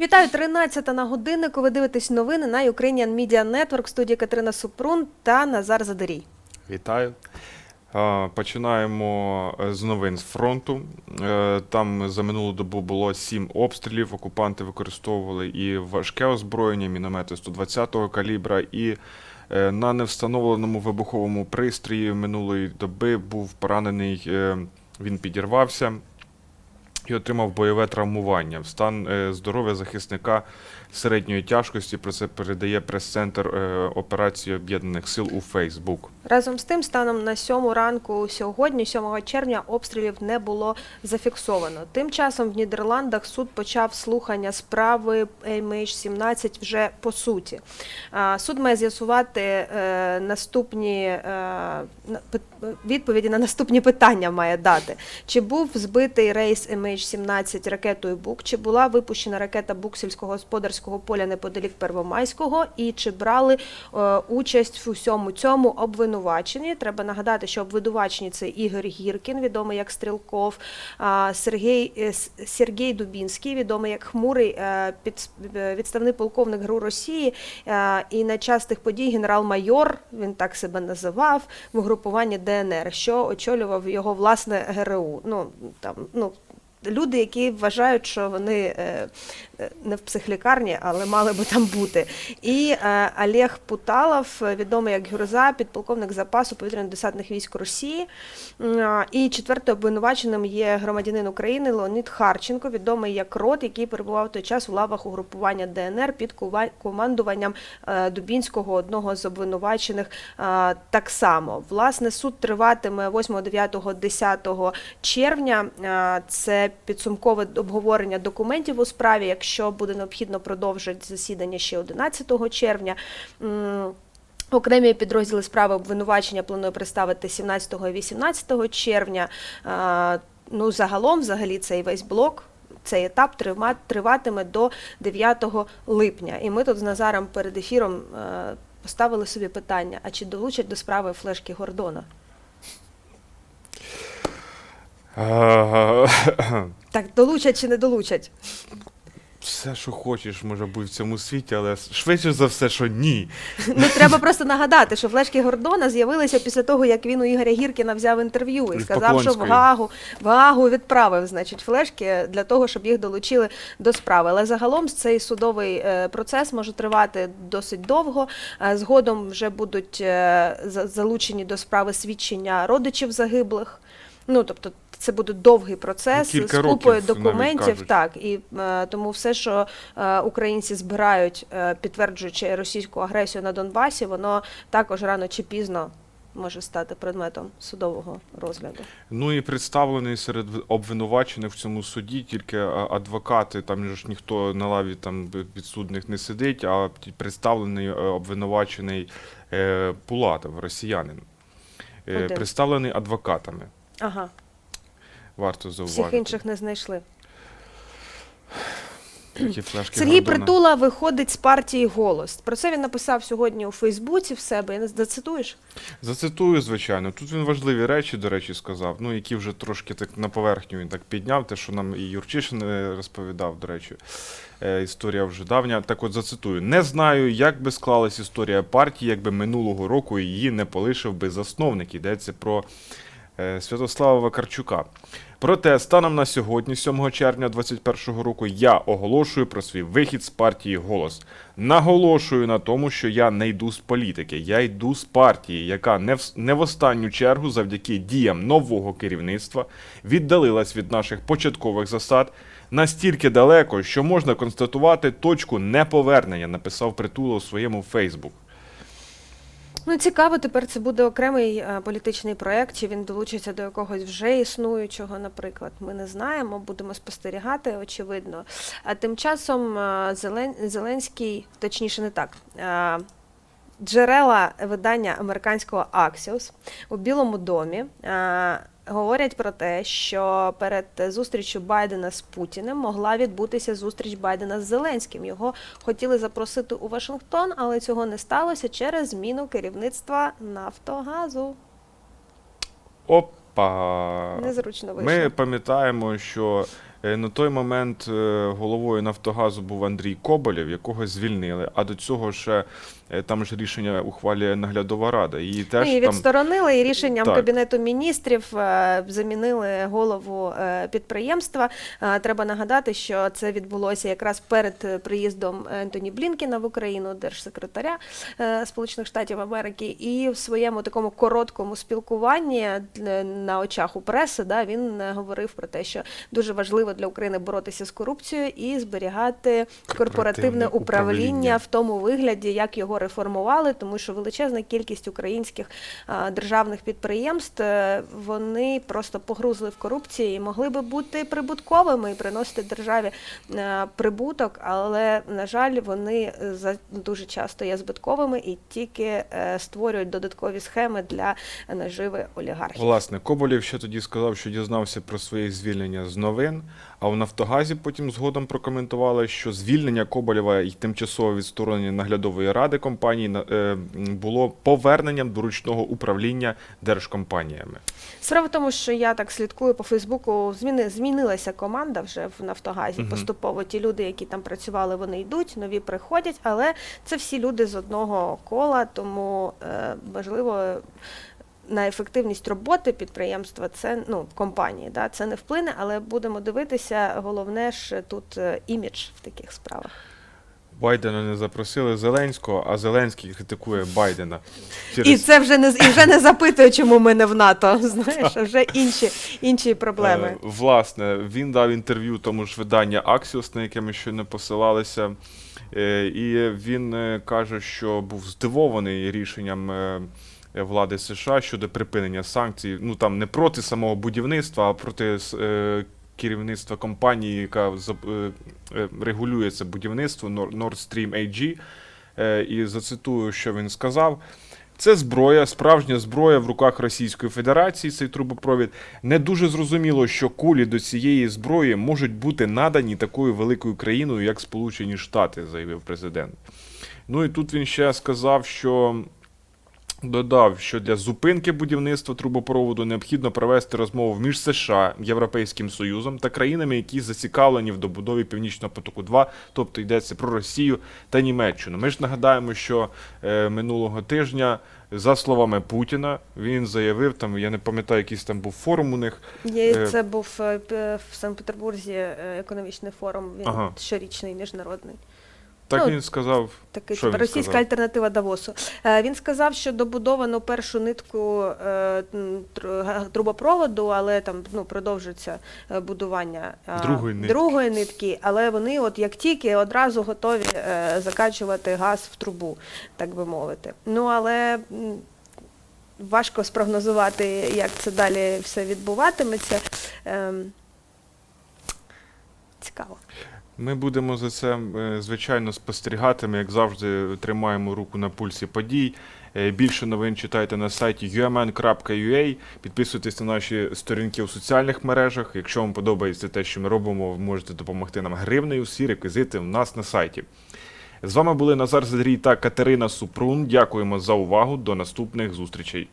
Вітаю 13 на годиннику. Ви дивитесь новини на Ukrainian Media Network студії Катерина Супрун та Назар Задорій. Вітаю. Починаємо е, з новин з фронту. Е, Там за минулу добу було сім обстрілів. Окупанти використовували і важке озброєння, міномети 120-го калібра, і е, на невстановленому вибуховому пристрої минулої доби був поранений. Він підірвався і отримав бойове травмування. Стан е, здоров'я захисника середньої тяжкості. Про це передає прес-центр е, операції Об'єднаних Сил у Фейсбук. Разом з тим, станом на 7 ранку сьогодні, 7 червня, обстрілів не було зафіксовано. Тим часом в Нідерландах суд почав слухання справи MH17 вже по суті. Суд має з'ясувати е, наступні е, відповіді на наступні питання має дати. Чи був збитий рейс MH17 ракетою БУК, чи була випущена ракета БУК сільськогосподарського поля неподалік Первомайського, і чи брали е, участь в усьому цьому обвинуваченні. Треба нагадати, що обвинувачені це Ігор Гіркін, відомий як Стрілков, Сергій, е, Сергій Дубінський, відомий як Хмурий, е, е, відставний полковник ГРУ Росії е, і на час тих подій генерал-майор, він так себе називав, в угрупуванні ДНР, що очолював його власне ГРУ. Ну, там, ну, Люди, які вважають, що вони е, е, не в психлікарні, але мали би там бути. І е, Олег Путалов, е, відомий як Гюрза, підполковник запасу повітряно-десантних військ Росії. А, І четвертим обвинуваченим є громадянин України Леонід Харченко, відомий як Рот, який перебував в той час у лавах угрупування ДНР під командуванням е, Дубінського, одного з обвинувачених е, так само. Власне, суд триватиме 8, 9, 10 червня. Е, Це підсумкове обговорення документів у справі. Якщо буде необхідно, продовжать засідання ще 11 червня. Окремі підрозділи справи обвинувачення планує представити 17 і 18 червня. Ну, загалом, взагалі, цей весь блок. Цей етап триватиме до 9 липня. І ми тут з Назаром перед ефіром е, поставили собі питання: а чи долучать до справи флешки Гордона? Е, Так, долучать чи не долучать? Все, що хочеш, може бути в цьому світі, але швидше за все, що ні. Ну треба просто нагадати, що флешки Гордона з'явилися після того, як він у Ігоря Гіркіна взяв інтерв'ю і сказав, що в Гагу, в Гагу відправив значить, флешки для того, щоб їх долучили до справи. Але загалом цей судовий е, процес може тривати досить довго. Е, Згодом вже будуть е, за- залучені до справи свідчення родичів загиблих. Ну тобто. Це буде довгий процес Ну, кілька з купою документів. Так, і е, тому все, що е, українці збирають, е, підтверджуючи російську агресію на Донбасі, воно також рано чи пізно може стати предметом судового розгляду. Ну і представлений серед обвинувачених в цьому суді тільки адвокати, там ж ніхто на лаві там підсудних не сидить, а представлений обвинувачений Пулатов, росіянин. Один. Представлений адвокатами. Ага, Варто зауважити. всіх інших не знайшли. Флешки Сергій Гордона. Притула виходить з партії Голос. Про це він написав сьогодні у Фейсбуці в себе. Я не зацитуєш? Зацитую, звичайно. Тут він важливі речі, до речі, сказав, ну, які вже трошки так на поверхню він так підняв, те, що нам і Юрчишин е, розповідав, до речі. Е, Історія вже давня. Так от зацитую: не знаю, як би склалась історія партії, якби минулого року її не полишив би засновник. Йдеться про Святослава Вакарчука. Проте, станом на сьогодні, 7 червня 2021 року, я оголошую про свій вихід з партії Голос. Наголошую на тому, що я не йду з політики, я йду з партії, яка не в, не в останню чергу завдяки діям нового керівництва віддалилась від наших початкових засад настільки далеко, що можна констатувати точку неповернення, написав Притула у своєму Фейсбук. Ну, цікаво, тепер це буде окремий е, політичний проект, чи він долучиться до якогось вже існуючого, наприклад. Ми не знаємо, будемо спостерігати, очевидно. А тим часом е, Зелен... Зеленський, точніше, не так. Джерела видання американського Axios у Білому домі е, говорять про те, що перед зустрічю Байдена з Путіним могла відбутися зустріч Байдена з Зеленським. Його хотіли запросити у Вашингтон, але цього не сталося через зміну керівництва Нафтогазу. Опа! Незручно вийшло. Ми пам'ятаємо, що Е, На той момент е, головою Нафтогазу був Андрій Коболєв, якого звільнили. А до цього ще там ж рішення ухвалює наглядова рада. І теж І там відсторонили і рішенням Так. Кабінету міністрів е, замінили голову е, підприємства. Е, Треба нагадати, що це відбулося якраз перед е, приїздом Ентоні Блінкіна в Україну, держсекретаря е, Сполучених Штатів Америки, і в своєму такому короткому спілкуванні е, на очах у преси да, він е, говорив про те, що дуже важливо для України боротися з корупцією і зберігати корпоративне Корпоративне управління управління. в тому вигляді, як його реформували, тому що величезна кількість українських державних підприємств е, вони просто погрузли в корупції і могли би бути прибутковими і приносити державі е, прибуток, але на жаль, вони е, за дуже часто є збитковими і тільки створюють додаткові схеми для наживи олігархів. Власне, Коболєв ще тоді сказав, що дізнався про своє звільнення з новин. А в Нафтогазі потім згодом прокоментували, що звільнення Коболєва і тимчасове відсторонення наглядової ради компанії на- е, було поверненням до ручного управління держкомпаніями. Справа в тому, що я так слідкую по Фейсбуку. Зміни змінилася команда вже в Нафтогазі. Мгм. Поступово ті люди, які там працювали, вони йдуть, нові приходять, але це всі люди з одного кола, тому е, можливо. На ефективність роботи підприємства це ну компанії, да це не вплине, але будемо дивитися. Головне ж тут е, імідж в таких справах. Байдена не запросили Зеленського, а Зеленський критикує Байдена. І це вже не і вже не запитує, чому ми не в НАТО. Знаєш, а вже інші інші проблеми. Е, Власне, він дав інтерв'ю тому ж видання Axios, на яке ми щойно посилалися. Е, І він е, каже, що був здивований рішенням е, влади США щодо припинення санкцій. Ну там не проти самого будівництва, а проти е, керівництва компанії, яка е, е, регулює це будівництво Nord Nord Stream AG. Е, І зацитую, що він сказав. Це зброя, справжня зброя в руках Російської Федерації, цей трубопровід. Не дуже зрозуміло, що кулі до цієї зброї можуть бути надані такою великою країною, як Сполучені Штати, заявив президент. Ну і тут він ще сказав, що додав, що для зупинки будівництва трубопроводу необхідно провести розмову між США, Європейським Союзом та країнами, які зацікавлені в добудові Північного потоку 2, тобто йдеться про Росію та Німеччину. Ми ж нагадаємо, що е, минулого тижня, за словами Путіна, він заявив там, я не пам'ятаю, якийсь там був форум у них. Є, Е, це був е, в Санкт-Петербурзі е, економічний форум, він Ага. щорічний міжнародний. Так Ну, він сказав. Такий Що він російська сказав? альтернатива Давосу. Е, Він сказав, що добудовано першу нитку е, трубопроводу, але там ну, продовжується е, будування е, Другої нитки. другої нитки, але вони, от як тільки, одразу готові е, закачувати газ в трубу, так би мовити. Ну але. Важко спрогнозувати, як це далі все відбуватиметься. Ем, Цікаво. Ми будемо за це, е, звичайно, спостерігати. Ми, як завжди, тримаємо руку на пульсі подій. Е, Більше новин читайте на сайті umn.ua. Підписуйтесь на наші сторінки у соціальних мережах. Якщо вам подобається те, що ми робимо, ви можете допомогти нам гривнею. Всі реквізити в нас на сайті. З вами були Назар Задрій та Катерина Супрун. Дякуємо за увагу. До наступних зустрічей.